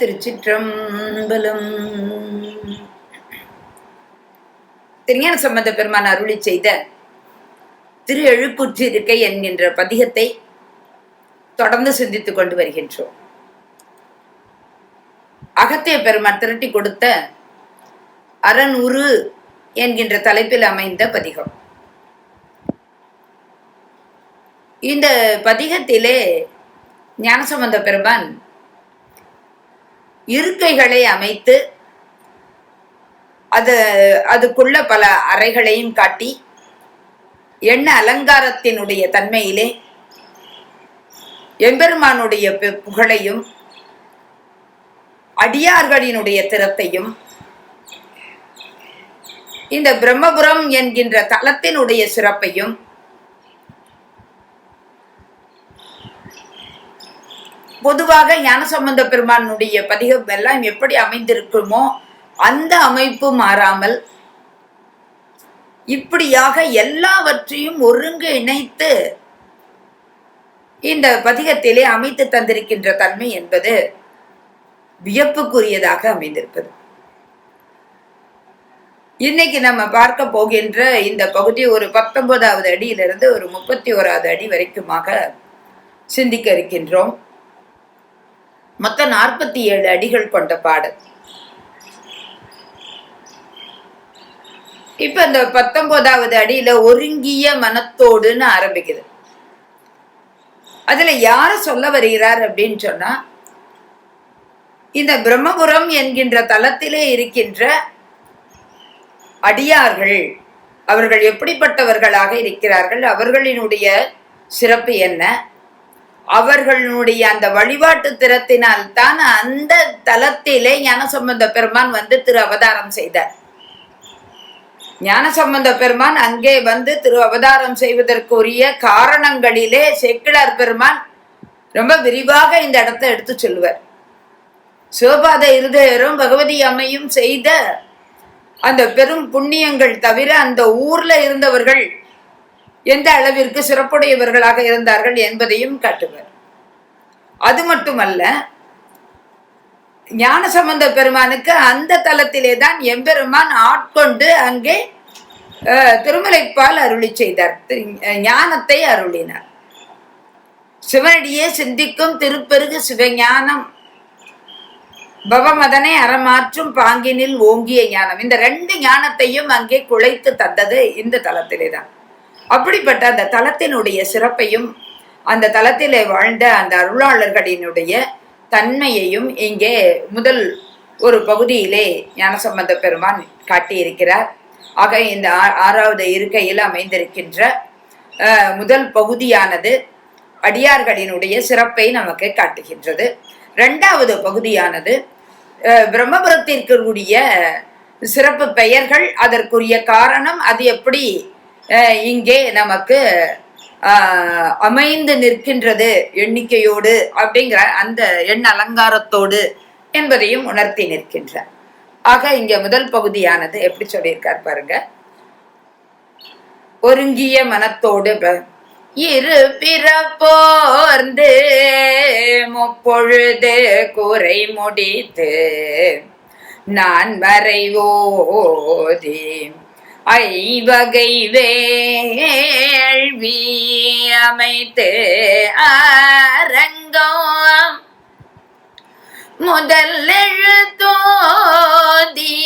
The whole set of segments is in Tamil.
திருச்சிற்றம்பலம். திருஞான சம்பந்த பெருமான் அருளி செய்த திரு எழுக்குற்றிருக்கை என்கின்ற பதிகத்தை தொடர்ந்து சிந்தித்துக் கொண்டு வருகின்றோம். அகத்திய பெருமான் திரட்டி கொடுத்த அறநூறு என்கின்ற தலைப்பில் அமைந்த பதிகம். இந்த பதிகத்திலே ஞானசம்பந்த பெருமான் இருக்கைகளை அமைத்து அது அதுக்குள்ள பல அறைகளையும் காட்டி எண்ண அலங்காரத்தினுடைய தன்மையிலே எம்பெருமானுடைய பு- புகழையும் அடியார்களினுடைய திறத்தையும் இந்த பிரம்மபுரம் என்கின்ற தலத்தினுடைய சிறப்பையும் பொதுவாக ஞானசம்பந்த பெருமானுடைய பதிகம் எல்லாம் எப்படி அமைந்திருக்குமோ அந்த அமைப்பு மாறாமல் இப்படியாக எல்லாவற்றையும் ஒருங்கு இணைத்து இந்த பதிகத்திலே அமைத்து தந்திருக்கின்ற தன்மை என்பது வியப்புக்குரியதாக அமைந்திருப்பது. இன்னைக்கு நம்ம பார்க்க போகின்ற இந்த பகுதி ஒரு பத்தொன்பதாவது அடியிலிருந்து ஒரு முப்பத்தி ஓராவது அடி வரைக்குமாக சிந்திக்க இருக்கின்றோம். மொத்தம் நாற்பத்தி ஏழு அடிகள் கொண்ட பாடல். இப்ப இந்த பத்தொன்பதாவது அடியில ஒருங்கிய மனத்தோடுன்னு ஆரம்பிக்குது. அதுல யார சொல்ல வருகிறார் அப்படின்னு சொன்னா இந்த பிரம்மபுரம் என்கின்ற தலத்திலே இருக்கின்ற அடியார்கள் அவர்கள் எப்படிப்பட்டவர்களாக இருக்கிறார்கள் அவர்களினுடைய சிறப்பு என்ன அவர்களுடைய அந்த வழிபாட்டு திறத்தினால் தான் அந்த தலத்திலே ஞானசம்பந்த பெருமான் வந்து திரு அவதாரம் செய்தார். ஞானசம்பந்த பெருமான் அங்கே வந்து திரு அவதாரம் செய்வதற்குரிய காரணங்களிலே சேக்கிழார் பெருமான் ரொம்ப விரிவாக இந்த இடத்தை எடுத்து சொல்லுவார். சிவபாத இருதயரும் பகவதி அம்மையும் செய்த அந்த பெரும் புண்ணியங்கள் தவிர அந்த ஊர்ல இருந்தவர்கள் எந்த அளவிற்கு சிறப்புடையவர்களாக இருந்தார்கள் என்பதையும் காட்டுவர். அது மட்டுமல்ல ஞான சம்பந்த பெருமானுக்கு அந்த தலத்திலே தான் எம்பெருமான் ஆட்கொண்டு அங்கே திருமலைப்பால் அருளி செய்தார். ஞானத்தை அருளினார். சிவனடியே சிந்திக்கும் திருப்பெருகு சிவஞானம் பவமதனை அறமாற்றும் பாங்கினில் ஓங்கிய ஞானம். இந்த ரெண்டு ஞானத்தையும் அங்கே குழைத்து தந்தது இந்த தலத்திலே தான். அப்படிப்பட்ட அந்த தலத்தினுடைய சிறப்பையும் அந்த தலத்திலே வாழ்ந்த அந்த அருளாளர்களினுடைய தன்மையையும் இங்கே முதல் ஒரு பகுதியிலே ஞானசம்பந்த பெருமான் காட்டியிருக்கிறார். ஆக இந்த ஆ- ஆறாவது இருக்கையில் அமைந்திருக்கின்ற முதல் பகுதியானது அடியார்களினுடைய சிறப்பை நமக்கு காட்டுகின்றது. ரெண்டாவது பகுதியானது பிரம்மபுரத்திற்கு பிரம்மபுரத்திற்குரிய சிறப்பு பெயர்கள் அதற்குரிய காரணம் அது எப்படி இங்கே நமக்கு அமைந்து நிற்கின்றது எண்ணிக்கையோடு அப்படிங்கிற அந்த எண் அலங்காரத்தோடு என்பதையும் உணர்த்தி நிற்கின்ற ஆக இங்க முதல் பகுதியானது எப்படி சொல்லியிருக்கார் பாருங்க. ஒருங்கிய மனத்தோடு ப- இரு பிறப்போர்ந்து முப்பொழுது குறை முடித்து நான் வரைவோதி ஐவகை வேள்வி அமைத்து அரங்கம். முதல் எழுத்தோதி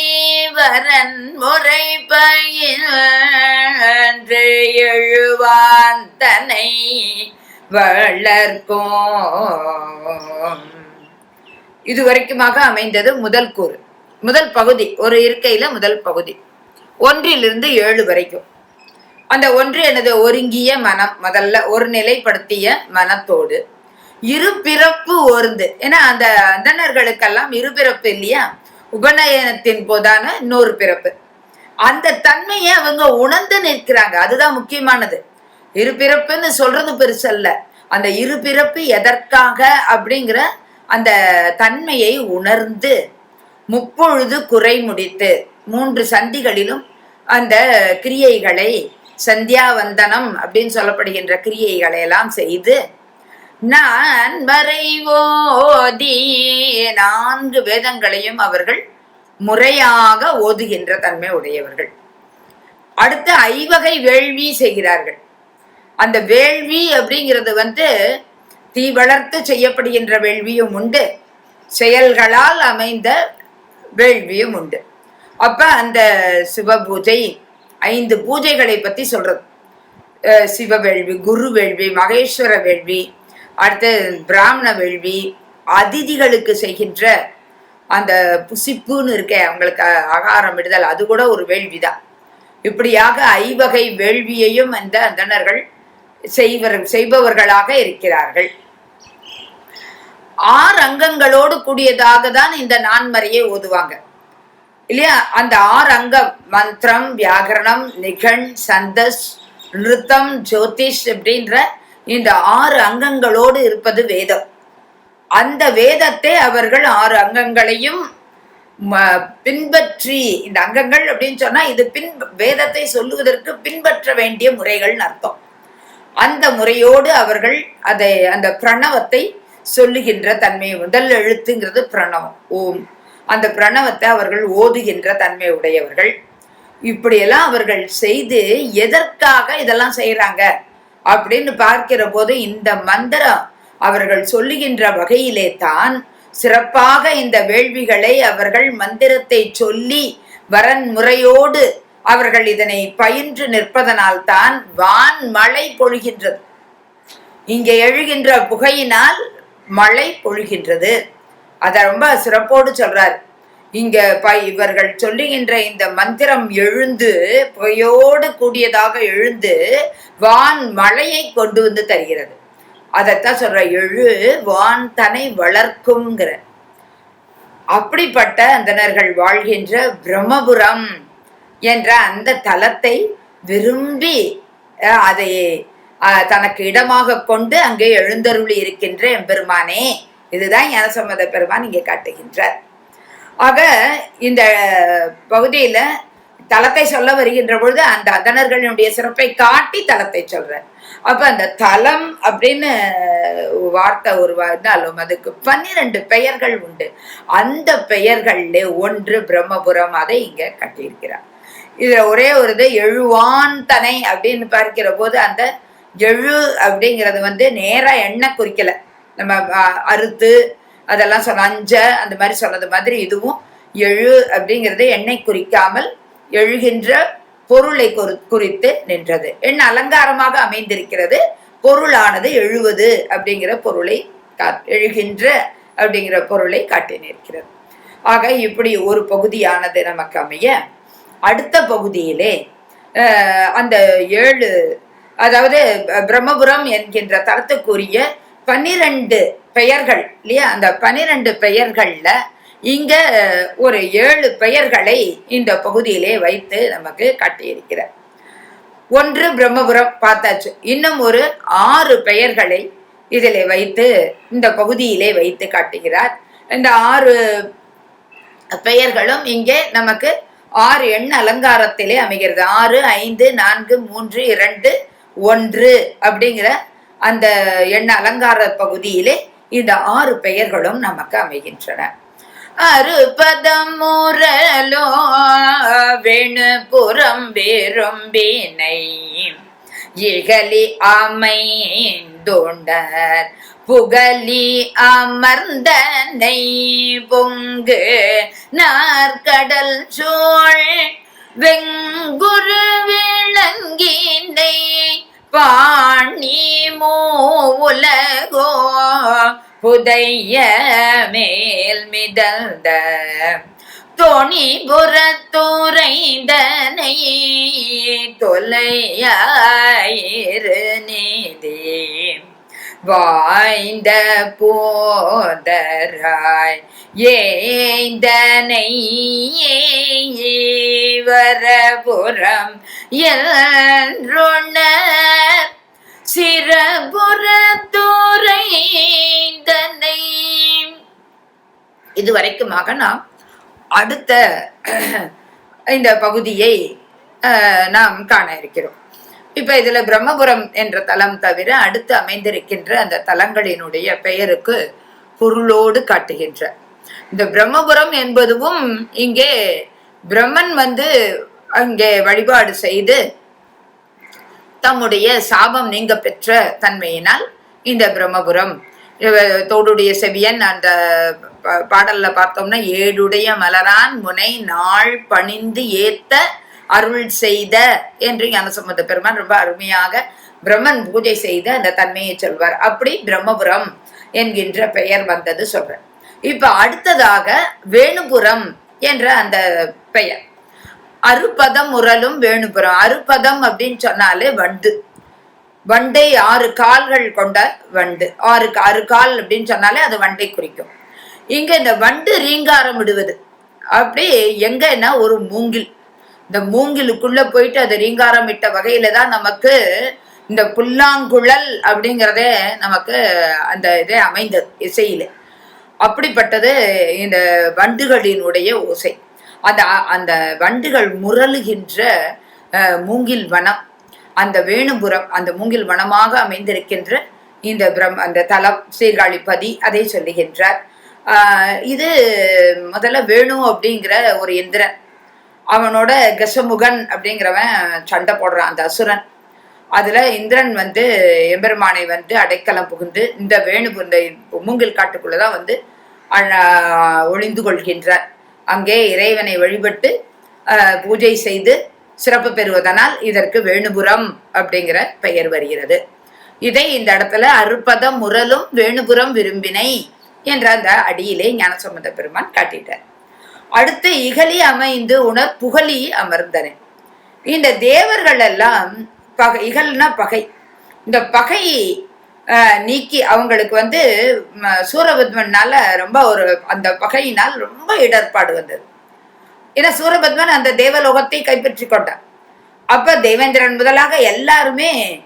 வரன் முறை பயின்று எழுவான் தனை வளர்க்கும். இதுவரைக்குமாக அமைந்தது முதல் கூறு முதல் பகுதி ஒரு இருக்கையில முதல் பகுதி. ஒன்றிலிருந்து ஏழு வரைக்கும். அந்த ஒன்று எனது ஒருங்கிய மனம் முதல்ல ஒரு நிலைப்படுத்திய மனத்தோடு. இரு பிறப்பு ஒருந்து. ஏன்னா அந்த அந்தனர்களுக்கெல்லாம் இரு பிறப்பு இல்லையா? உபநயனத்தின் போதான இன்னொரு பிறப்பு. அந்த தன்மையை அவங்க உணர்ந்து நிற்கிறாங்க. அதுதான் முக்கியமானது. இரு பிறப்புன்னு சொல்றது பெருசல்ல அந்த இரு பிறப்பு எதற்காக அப்படிங்கிற அந்த தன்மையை உணர்ந்து முப்பொழுது குறை முடித்து மூன்று சந்திகளிலும் அந்த கிரியைகளை சந்தியாவந்தனம் அப்படின்னு சொல்லப்படுகின்ற கிரியைகளை எல்லாம் செய்து நான் வரைவோதி நான்கு வேதங்களையும் அவர்கள் முறையாக ஓதுகின்ற தன்மை உடையவர்கள். அடுத்து ஐவகை வேள்வி செய்கிறார்கள். அந்த வேள்வி அப்படிங்கிறது வந்து தீ வளர்த்து செய்யப்படுகின்ற வேள்வியும் உண்டு. செயல்களால் அமைந்த வேள்வியும் உண்டு. அப்ப அந்த சிவ பூஜை ஐந்து பூஜைகளை பத்தி சொல்றது. சிவவேள்வி சிவ வேள்வி குரு வேள்வி மகேஸ்வர வேள்வி அடுத்து பிராமண வேள்வி அதிதிகளுக்கு செய்கின்ற அந்த புசிப்புன்னு இருக்கே அவங்களுக்கு ஆகாரம் விடுதல் அது கூட ஒரு வேள்விதான். இப்படியாக ஐவகை வேள்வியையும் அந்த அந்தணர்கள் செய்வர் செய்பவர்களாக இருக்கிறார்கள். ஆறு அங்கங்களோடு கூடியதாக தான் இந்த நான்மறையை ஓதுவாங்க. இல்லையா? அந்த ஆறு அங்கம் மந்திரம் வியாகரணம் நிகழ் சந்தஸ் நிருத்தம் ஜோதிஷ் அப்படின்ற இந்த ஆறு அங்கங்களோடு இருப்பது வேதம். அந்த வேதத்தை அவர்கள் ஆறு அங்கங்களையும் ம- பின்பற்றி இந்த அங்கங்கள் அப்படின்னு சொன்னா இது பின் வேதத்தை சொல்லுவதற்கு பின்பற்ற வேண்டிய முறைகள்னு அர்த்தம். அந்த முறையோடு அவர்கள் அதை அந்த பிரணவத்தை சொல்லுகின்ற தன்மை முதல் எழுத்துங்கிறது பிரணவம். ஓம். அந்த பிரணவத்தை அவர்கள் ஓதுகின்ற தன்மை உடையவர்கள். இப்படியெல்லாம் அவர்கள் செய்து எதற்காக இதெல்லாம் செய்யறாங்க அப்படின்னு பார்க்கிற போது இந்த மந்திரம் அவர்கள் சொல்லுகின்ற வகையிலே தான் சிறப்பாக இந்த வேள்விகளை அவர்கள் மந்திரத்தை சொல்லி வரன் முறையோடு அவர்கள் இதனை பயின்று நிற்பதனால் தான் வான் மழை பொழிகின்றது. இங்கே எழுகின்ற புகையினால் மழை பொழிகின்றது. அதை ரொம்ப சிறப்போடு சொல்றாரு. இங்க ப இவர்கள் சொல்லுகின்ற இந்த மந்திரம் எழுந்து புகையோடு கூடியதாக எழுந்து வான் மழையை கொண்டு வந்து தருகிறது. அதைத்தான் சொல்ற எழு வான் தனை வளர்க்குங்கிற அப்படிப்பட்ட அந்தணர்கள் வாழ்கின்ற பிரம்மபுரம் என்ற அந்த தலத்தை விரும்பி அதை தனக்கு இடமாக கொண்டு அங்கே எழுந்தருளி இருக்கின்ற எம்பெருமானே இதுதான் ஞானசம்மத பெருமான் இங்கே காட்டுகின்றார். ஆக இந்த பகுதியில தலத்தை சொல்ல வருகின்ற பொழுது அந்த அதனர்களுடைய சிறப்பை காட்டி தலத்தை சொல்றார். அப்ப அந்த தலம் அப்படின்னு வார்த்தை உருவாஇருந்தாலும் அதுக்கு பன்னிரண்டு பெயர்கள் உண்டு. அந்த பெயர்கள்ல ஒன்று பிரம்மபுரம் அதை இங்க கட்டியிருக்கிறார். இதுல ஒரே ஒரு இது எழுவான் தனை அப்படின்னு பார்க்கிற போது அந்த எழு அப்படிங்கிறது வந்து நேரா எண்ணெய் குறிக்கல. நம்ம அறுத்து அதெல்லாம் சொல்ல அஞ்ச அந்த மாதிரி சொன்னது மாதிரி இதுவும் எழு அப்படிங்கிறது எண்ணெய் குறிக்காமல் எழுகின்ற பொருளை குறி குறித்து நின்றது. எண் அலங்காரமாக அமைந்திருக்கிறது. பொருளானது எழுவது அப்படிங்கிற பொருளை எழுகின்ற அப்படிங்கிற பொருளை காட்டி நிற்கிறது. ஆக இப்படி ஒரு பகுதியானது நமக்கு அமைய அடுத்த பகுதியிலே அந்த ஏழு அதாவது பிரம்மபுரம் என்கின்ற தரத்துக்குரிய பன்னிரண்டு பெயர்கள் இல்லையா? அந்த பன்னிரண்டு பெயர்கள்ல இங்க ஒரு ஏழு பெயர்களை இந்த பகுதியிலே வைத்து நமக்கு காட்டியிருக்கிறார். ஒன்று பிரம்மபுரம் பார்த்தாச்சு. இன்னும் ஒரு ஆறு பெயர்களை இதில் வைத்து இந்த பகுதியிலே வைத்து காட்டுகிறார். இந்த ஆறு பெயர்களும் இங்கே நமக்கு ஆறு எண் அலங்காரத்திலே அமைகிறது. ஆறு ஐந்து நான்கு மூன்று இரண்டு ஒன்று அப்படிங்கிற அந்த எண்ண அலங்கார பகுதியிலே இந்த ஆறு பெயர்களும் நமக்கு அமைகின்றன. அறுபதம் முரலோ வெணுபுறம் வேறும்பினை இகலி அமைந்தோண்டர் புகலி அமர்ந்தனை பொங்கு நாற்கடல் சோழ் வெங்குரு விளங்கினை. பாணி மூவுலகோ புதைய மேல் மிதந்த தோணி புறத்துறைந்தனை தொலையாயிரு நீதி. வாய்ந்த போதராய் ஏந்தனை வரபுறம் என்றுணர் சிறபுறத்துறைந்தனை இதுவரைக்குமாக நாம் அடுத்த இந்த பகுதியை நாம் காண இருக்கிறோம். இப்ப இதுல பிரம்மபுரம் என்ற தலம் தவிர அடுத்து அமைந்திருக்கின்ற அந்த தலங்களினுடைய பெயருக்கு பொருளோடு காட்டுகின்ற. இந்த பிரம்மபுரம் என்பதுவும் இங்கே பிரம்மன் வந்து அங்கே வழிபாடு செய்து தம்முடைய சாபம் நீங்க பெற்ற தன்மையினால் இந்த பிரம்மபுரம். தோடுடைய செவியன் அந்த பாடல்ல பார்த்தோம்னா ஏடுடைய மலரான் முனை நாள் பணிந்து ஏத்த அருள் செய்த என்று ஞானசம்பந்த பெருமான் ரொம்ப அருமையாக பிரம்மன் பூஜை செய்த அந்த தன்மையை சொல்வார். அப்படி பிரம்மபுரம் என்கின்ற பெயர் வந்தது சொல்றேன் இப்ப அடுத்ததாக வேணுபுரம் என்ற அந்த பெயர். அறுபதம் உரலும் வேணுபுரம் அறுபதம் அப்படின்னு சொன்னாலே வண்டு. வண்டை ஆறு கால்கள் கொண்ட வண்டு. ஆறு ஆறு கால் அப்படின்னு சொன்னாலே அது வண்டை குறிக்கும். இங்க இந்த வண்டு ரீங்காரம் விடுவது. அப்படி எங்கன்னா ஒரு மூங்கில். இந்த மூங்கிலுக்குள்ள போயிட்டு அது ரீங்காரம் இட்ட வகையில தான் நமக்கு இந்த புல்லாங்குழல் அப்படிங்கிறதே நமக்கு அந்த இதே அமைந்தது இசையில. அப்படிப்பட்டது இந்த வண்டுகளினுடைய ஓசை. அந்த அந்த வண்டுகள் முரளுகின்ற மூங்கில் வனம். அந்த வேணுபுரம் அந்த மூங்கில் வனமாக அமைந்திருக்கின்ற இந்த பிரம் அந்த தலம் சீர்காழிப்பதி அதை சொல்லுகின்றார். இது முதல்ல வேணு அப்படிங்கிற ஒரு இந்திரன். அவனோட கசமுகன் அப்படிங்கிறவன் சண்டை போடுறான் அந்த அசுரன். அதுல இந்திரன் வந்து எம்பெருமானை வந்து அடைக்கலம் புகுந்து இந்த வேணு இந்த மூங்கில் காட்டுக்குள்ளதான் வந்து அழ- ஒளிந்து கொள்கின்றார். அங்கே இறைவனை வழிபட்டு பூஜை செய்து சிறப்பு பெறுவதனால் இதற்கு வேணுபுரம் அப்படிங்கிற பெயர் வருகிறது. இதை இந்த இடத்துல அறுபத முரலும் வேணுபுரம் விரும்பினை என்ற அந்த அடியிலே ஞானசம்பந்த பெருமான் காட்டிட்டார். அடுத்து இகலி அமைந்து உணர் புகழி அமர்ந்தன இந்த தேவர்கள் எல்லாம் பகை இகல்னா பகை. இந்த பகை நீக்கி அவங்களுக்கு வந்து சூரபத்மனால ரொம்ப ஒரு அந்த பகையினால் ரொம்ப இடர்பாடு வந்தது. ஏன்னா சூரபத்மன் அந்த தேவலோகத்தை கைப்பற்றி கொண்டான். அப்ப தேவேந்திரன் முதலாக எல்லாருமே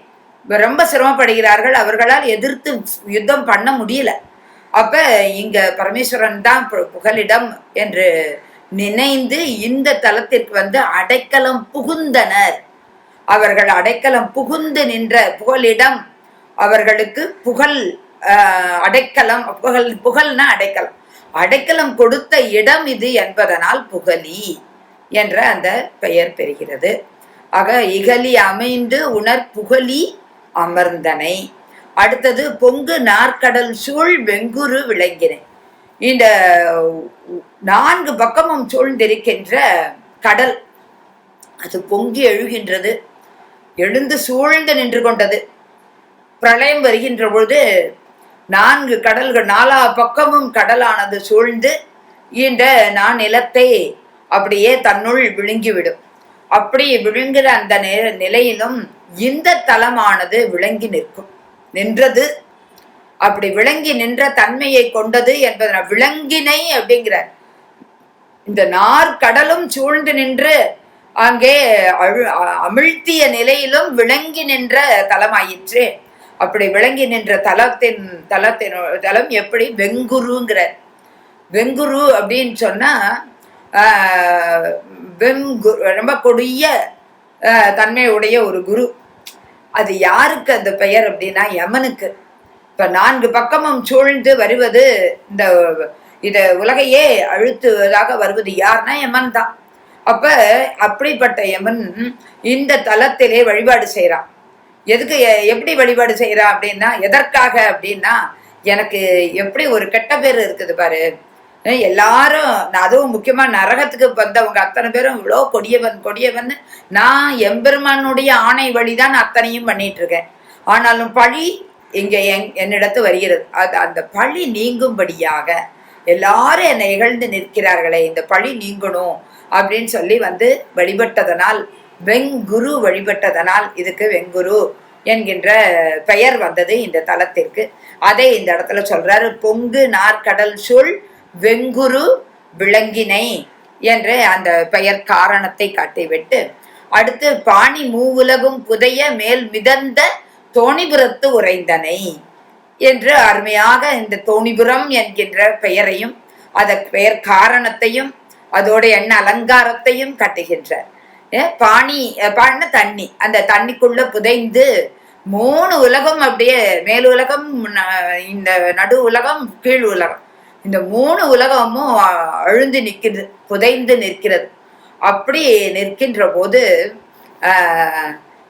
ரொம்ப சிரமப்படுகிறார்கள். அவர்களால் எதிர்த்து யுத்தம் பண்ண முடியல. அப்ப இங்க பரமேஸ்வரன் தான் பு- புகலிடம் என்று நினைந்து இந்த தலத்திற்கு வந்து அடைக்கலம் புகுந்தனர். அவர்கள் அடைக்கலம் புகுந்து நின்ற புகலிடம் அவர்களுக்கு புகழ் அடைக்கலம் புகழ் புகழ்னா அடைக்கலம். அடைக்கலம் கொடுத்த இடம் இது என்பதனால் புகலி என்ற அந்த பெயர் பெறுகிறது. ஆக இகலி அமைந்து உணர் புகழி அமர்ந்தனை. அடுத்தது பொங்கு நாற்கடல் சூழ் வெங்குரு விளங்கினை. இந்த நான்கு பக்கமும் சூழ்ந்திருக்கின்ற கடல் அது பொங்கி எழுகின்றது. எழுந்து சூழ்ந்து நின்று கொண்டது. பிரளயம் வருகின்ற பொழுது நான்கு கடல்கள் நாலா பக்கமும் கடலானது சூழ்ந்து ஈண்ட நான் நிலத்தை அப்படியே தன்னுள் விழுங்கிவிடும். அப்படி விழுங்குற அந்த நிலையிலும் இந்த தலமானது விளங்கி நிற்கும். நின்றது அப்படி விளங்கி நின்ற தன்மையை கொண்டது என்பதன விளங்கினை அப்படிங்கிறார். இந்த நாற்கடலும் சூழ்ந்து நின்று அங்கே அழு- அமிழ்த்திய நிலையிலும் விளங்கி நின்ற தலமாயிற்று. அப்படி விளங்கி நின்ற தலத்தின் தலத்தின் தலம் எப்படி? வெங்குருங்கிற. வெங்குரு அப்படின்னு சொன்னா வெங்குரு வெங்கு ரொம்ப கொடிய தன்மையுடைய ஒரு குரு. அது யாருக்கு அந்த பெயர் அப்படின்னா யமனுக்கு. இப்ப நான்கு பக்கமும் சூழ்ந்து வருவது இந்த இத உலகையே அழுத்துவதாக வருவது யார்னா யமன் தான். அப்ப அப்படிப்பட்ட யமன் இந்த தலத்திலே வழிபாடு செய்யறான் எதுக்கு எ- எப்படி வழிபாடு செய்கிறா அப்படின்னா எதற்காக அப்படின்னா எனக்கு எப்படி ஒரு கெட்ட பேர் இருக்குது பாரு. எல்லாரும் நான் அதுவும் முக்கியமா நரகத்துக்கு வந்தவங்க அத்தனை பேரும் இவ்வளோ கொடியவன் கொடியவன். நான் எம்பெருமானுடைய ஆணை வழிதான் அத்தனையும் பண்ணிட்டு இருக்கேன் ஆனாலும் பழி இங்க என் என்னிடத்து வருகிறது. அது அந்த பழி நீங்கும்படியாக எல்லாரும் என்னை இகழ்ந்து நிற்கிறார்களே இந்த பழி நீங்கணும் அப்படின்னு சொல்லி வந்து வழிபட்டதனால் வெங்குரு வழிபட்டதனால் இதுக்கு வெங்குரு என்கின்ற பெயர் வந்தது இந்த தலத்திற்கு. அதை இந்த இடத்துல சொல்றாரு பொங்கு நாற்கடல் சொல் வெங்குரு விளங்கினை என்ற அந்த பெயர் காரணத்தை காட்டிவிட்டு அடுத்து பாணி மூவுலகும் புதைய மேல் மிதந்த தோணிபுரத்து உறைந்தனை என்று அருமையாக இந்த தோணிபுரம் என்கின்ற பெயரையும் அதற்கு பெயர் காரணத்தையும் அதோட எண்ண அலங்காரத்தையும் காட்டுகின்றார். பாணி பாணின தண்ணி. அந்த தண்ணிக்குள்ள புதைந்து மூணு உலகம் அப்படியே மேல் உலகம் ந- இந்த நடு உலகம் கீழ் உலகம். இந்த மூணு உலகமும் அ- அழுந்து நிற்கிறது புதைந்து நிற்கிறது. அப்படி நிற்கின்ற போது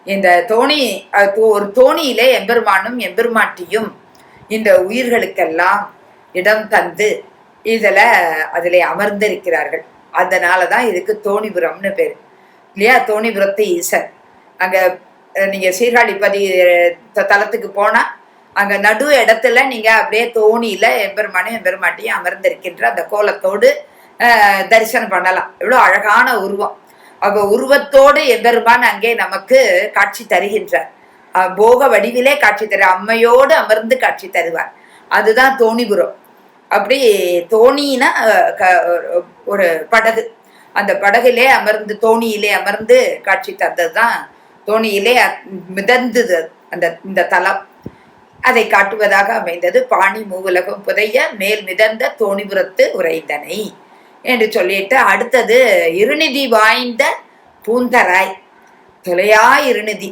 இந்த தோணி தோ- ஒரு தோணியிலே எம்பெருமானும் எம்பெருமாட்டியும் இந்த உயிர்களுக்கெல்லாம் இடம் தந்து இதில் அதில் அமர்ந்திருக்கிறார்கள். அதனால தான் இதுக்கு தோணிபுரம்னு பேர். இல்லையா? தோணிபுரத்து ஈசன் அங்க நீங்கள் நீங்க சீர்காழிப்பதி தலத்துக்கு போனா அங்க நடு இடத்துல நீங்க அப்படியே தோணியில எம்பெருமானும் எம்பெருமாட்டியும் அமர்ந்திருக்கின்ற அந்த கோலத்தோடு தரிசனம் பண்ணலாம். எவ்வளவு அழகான உருவம். அவ உருவத்தோடு எம்பெருமான் அங்கே நமக்கு காட்சி தருகின்றார். போக வடிவிலே காட்சி தரு அம்மையோடு அமர்ந்து காட்சி தருவார். அதுதான் தோணிபுரம் அப்படி தோணினா க- ஒரு படகு. அந்த படகிலே அமர்ந்து தோணியிலே அமர்ந்து காட்சி தந்ததுதான். தோணியிலே மிதந்தது அந்த இந்த தலம் அதை காட்டுவதாக அமைந்தது. பாணி மூவுலகம் புதைய மேல் மிதந்த தோணிபுரத்து உரைந்தனை என்று சொல்லிட்டு அடுத்தது இருநிதி வாய்ந்த பூந்தராய் தொலையா இருநிதி.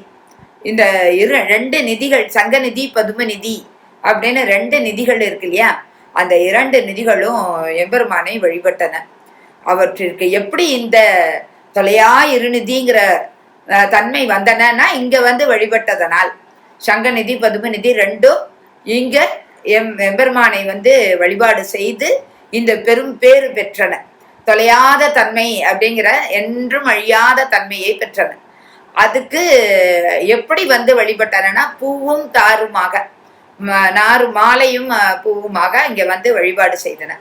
இந்த இரு ரெண்டு நிதிகள் சங்க நிதி பதும நிதி அப்படின்னு ரெண்டு நிதிகள் இருக்கு இல்லையா? அந்த இரண்டு நிதிகளும் எம்பெருமானை வழிபட்டன. அவற்றிற்கு எப்படி இந்த தொலையா இருநிதிங்கிற தன்மை வந்தனன்னா இங்க வந்து வழிபட்டதனால். சங்கநிதி பதுமநிதி ரெண்டும் இங்க எம் எம்பெருமானை வந்து வழிபாடு செய்து இந்த பெரும் பேறு பெற்றன. தொலையாத தன்மை அப்படிங்கிற என்றும் அழியாத தன்மையை பெற்றன. அதுக்கு எப்படி வந்து வழிபட்டனன்னா பூவும் தாருமாக நாறு மாலையும் பூவுமாக இங்க வந்து வழிபாடு செய்தன.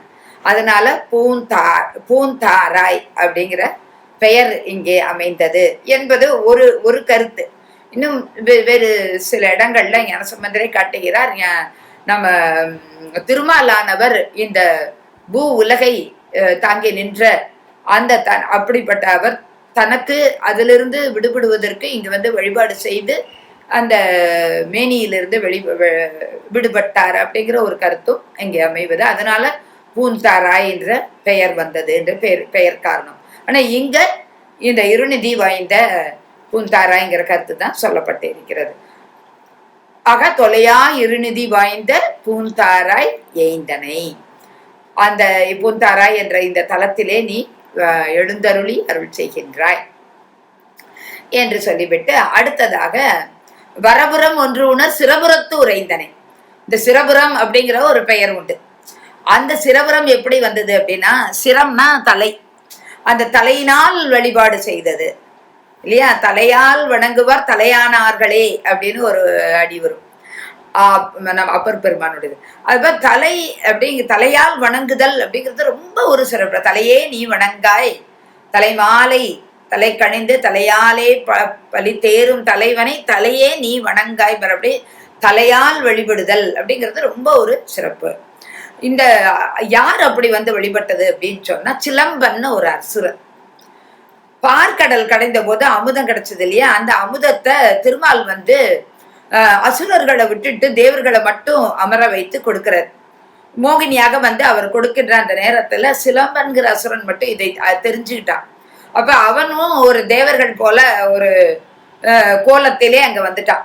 அதனால பூந்தார் பூந்தாராய் அப்படிங்கிற பெயர் இங்கே அமைந்தது என்பது ஒரு ஒரு கருத்து. இன்னும் வேறு சில இடங்கள்ல ஞானசம்பந்தரை காட்டுகிறார். நம்ம திருமாலானவர் இந்த பூ உலகை தாங்கி நின்ற அந்த தன் அப்படிப்பட்ட அவர் தனக்கு அதிலிருந்து விடுபடுவதற்கு இங்கு வந்து வழிபாடு செய்து அந்த மேனியிலிருந்து வெளி விடுபட்டார் அப்படிங்கிற ஒரு கருத்தும் இங்கே அமைவது. அதனால பூந்தாராய் என்ற பெயர் வந்தது என்று பெயர் பெயர் காரணம். ஆனா இங்க இந்த இருநிதி வாய்ந்த பூந்தாராங்கிற கருத்து தான் சொல்லப்பட்டு இருக்கிறது ஆக தொலையா இருநிதி வாய்ந்த பூந்தாராய் எய்ந்தனை. அந்த பூந்தாராய் என்ற இந்த தலத்திலே நீ எழுந்தருளி அருள் செய்கின்றாய் என்று சொல்லிவிட்டு அடுத்ததாக வரபுரம் ஒன்று உணர் சிறபுறத்து உரைந்தனை இந்த சிறபுரம் அப்படிங்கிற ஒரு பெயர் உண்டு. அந்த சிரவரம் எப்படி வந்தது அப்படின்னா சிரம்னா தலை. அந்த தலையினால் வழிபாடு செய்தது. இல்லையா? தலையால் வணங்குவார் தலையானார்களே அப்படின்னு ஒரு அடி வரும். நம்ம அப்பர் பெருமானுடையது. அதுபோல் தலை அப்படிங்க தலையால் வணங்குதல் அப்படிங்கிறது ரொம்ப ஒரு சிறப்பு. தலையே நீ வணங்காய். தலைமாலை தலை கணிந்து தலையாலே ப பலி தேரும் தலைவனை தலையே நீ வணங்காய். மறுபடி தலையால் வழிபடுதல் அப்படிங்கிறது ரொம்ப ஒரு சிறப்பு. இந்த யார் அப்படி வந்து வழிபட்டது அப்படின்னு சொன்னா சிலம்பன்னு ஒரு அசுரன் பார்க்கடல் கடைந்த போது அமுதம் கிடைச்சது இல்லையா? அந்த அமுதத்தை திருமால் வந்து அசுரர்களை விட்டுட்டு தேவர்களை மட்டும் அமர வைத்து கொடுக்கிறார். மோகினியாக வந்து அவர் கொடுக்கின்ற அந்த நேரத்துல சிலம்பன்கிற அசுரன் மட்டும் இதை தெரிஞ்சுக்கிட்டான். அப்ப அவனும் ஒரு தேவர்கள் போல ஒரு கோலத்திலே அங்க வந்துட்டான்.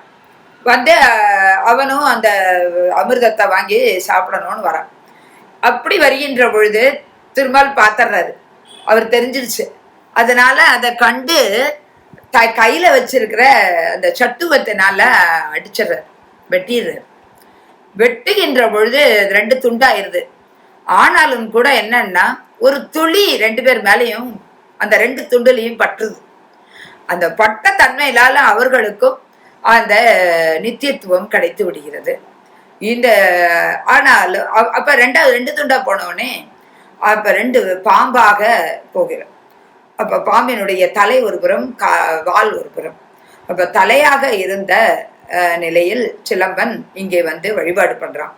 வந்து அவனும் அந்த அமிர்தத்தை வாங்கி சாப்பிடணும்னு வரான். அப்படி வருகின்ற பொழுது திருமால் பார்த்தர்றாரு அவர் தெரிஞ்சிருச்சு. அதனால அதை கண்டு த கையில வச்சிருக்கிற அந்த சட்டுவத்தினால அடிச்சிடுறார். வெட்டிடுறார். வெட்டுகின்ற பொழுது அது ரெண்டு துண்டாயிருது. ஆனாலும் கூட என்னன்னா ஒரு துளி ரெண்டு பேர் மேலேயும் அந்த ரெண்டு துண்டுலையும் பற்றுது அந்த பட்ட தன்மையிலால அவர்களுக்கும் அந்த நித்தியத்துவம் கிடைத்து விடுகிறது. இந்த ஆனாலும் அப்ப ரெண்டாவது ரெண்டு துண்டா போனோடனே அப்ப ரெண்டு பாம்பாக போகிறோம் அப்ப பாம்பினுடைய தலை ஒரு புறம் கா வால் ஒரு புறம். அப்ப தலையாக இருந்த நிலையில் சிலம்பன் இங்கே வந்து வழிபாடு பண்றான்.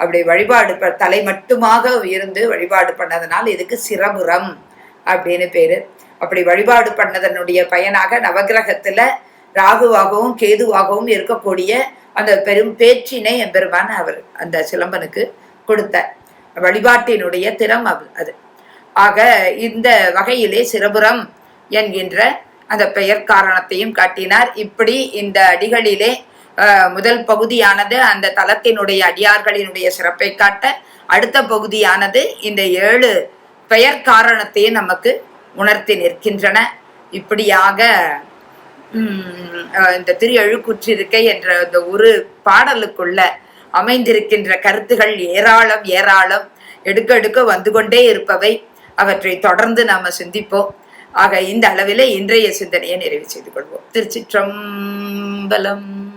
அப்படி வழிபாடு ப தலை மட்டுமாக இருந்து வழிபாடு பண்ணதுனால இதுக்கு சிரபுரம் அப்படின்னு பேரு. அப்படி வழிபாடு பண்ணதனுடைய பயனாக நவகிரகத்துல ராகுவாகவும் கேதுவாகவும் இருக்கக்கூடிய அந்த பெரும் பேச்சினை எம்பெருமான் அவர் அந்த சிலம்பனுக்கு கொடுத்த வழிபாட்டினுடைய திறம் அது அது. ஆக இந்த வகையிலே சிறபுரம் என்கின்ற அந்த பெயர் காரணத்தையும் காட்டினார். இப்படி இந்த அடிகளிலே முதல் பகுதியானது அந்த தலத்தினுடைய அடியார்களினுடைய சிறப்பை காட்ட அடுத்த பகுதியானது இந்த ஏழு பெயர் காரணத்தையும் நமக்கு உணர்த்தி நிற்கின்றன. இப்படியாக இந்த திரு எழுக்குற்றிருக்கை என்ற இந்த ஒரு பாடலுக்குள்ள அமைந்திருக்கின்ற கருத்துகள் ஏராளம் ஏராளம். எடுக்க எடுக்க வந்து கொண்டே இருப்பவை. அவற்றை தொடர்ந்து நாம சிந்திப்போம். ஆக இந்த அளவிலே இன்றைய சிந்தனையை நிறைவு செய்து கொள்வோம். திருச்சிற்றம்பலம்.